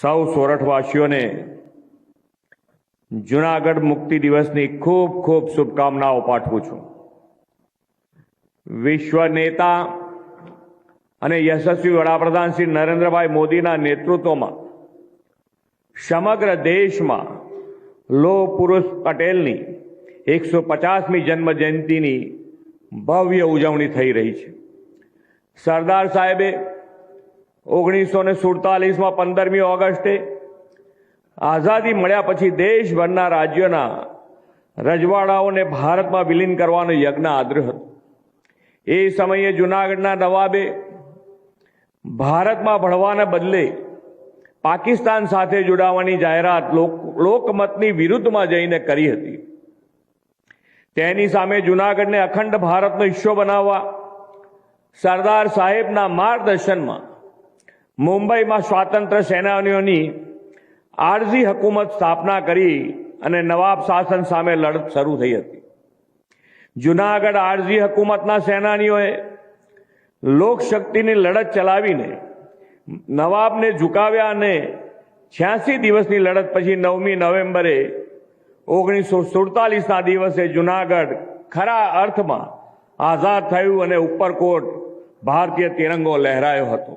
સૌ સોરઠવાસીઓને જુનાગઢ મુક્તિ દિવસની ખૂબ ખૂબ શુભકામનાઓ પાઠવું છું. વિશ્વ નેતા અને યશસ્વી વડાપ્રધાન શ્રી નરેન્દ્રભાઈ મોદીના નેતૃત્વમાં સમગ્ર દેશમાં લોહ પુરુષ પટેલની એકસો પચાસમી જન્મ જયંતિની ભવ્ય ઉજવણી થઈ રહી છે. સરદાર સાહેબે ઓગણીસો ને સુડતાલીસમાં પંદરમી ઓગસ્ટે આઝાદી મળ્યા પછી દેશભરના રાજ્યોના રજવાડાઓને ભારતમાં વિલીન કરવાનો યજ્ઞ આદર્યો હતો. એ સમયે જુનાગઢના નવાબે ભારતમાં ભણવાના બદલે પાકિસ્તાન સાથે જોડાવાની જાહેરાત લોક- લોકમતની વિરુદ્ધમાં જઈને કરી હતી. તેની સામે જુનાગઢને અખંડ ભારતનો હિસ્સો બનાવવા સરદાર સાહેબના માર્ગદર્શનમાં મુંબઈમાં સ્વાતંત્ર્ય સેનાનીઓની આરઝી હકુમત સ્થાપના કરી અને નવાબ શાસન સામે લડત શરૂ થઈ હતી. જુનાગઢ આરઝી હકુમતના સેનાનીઓએ લોકશક્તિની લડત ચલાવીને નવાબને ઝુકાવ્યા અને છ્યાસી દિવસની લડત પછી નવમી નવેમ્બરે ઓગણીસો સુડતાલીસના દિવસે જુનાગઢ ખરા અર્થમાં આઝાદ થયું અને ઉપરકોટ ભારતીય તિરંગો લહેરાયો હતો.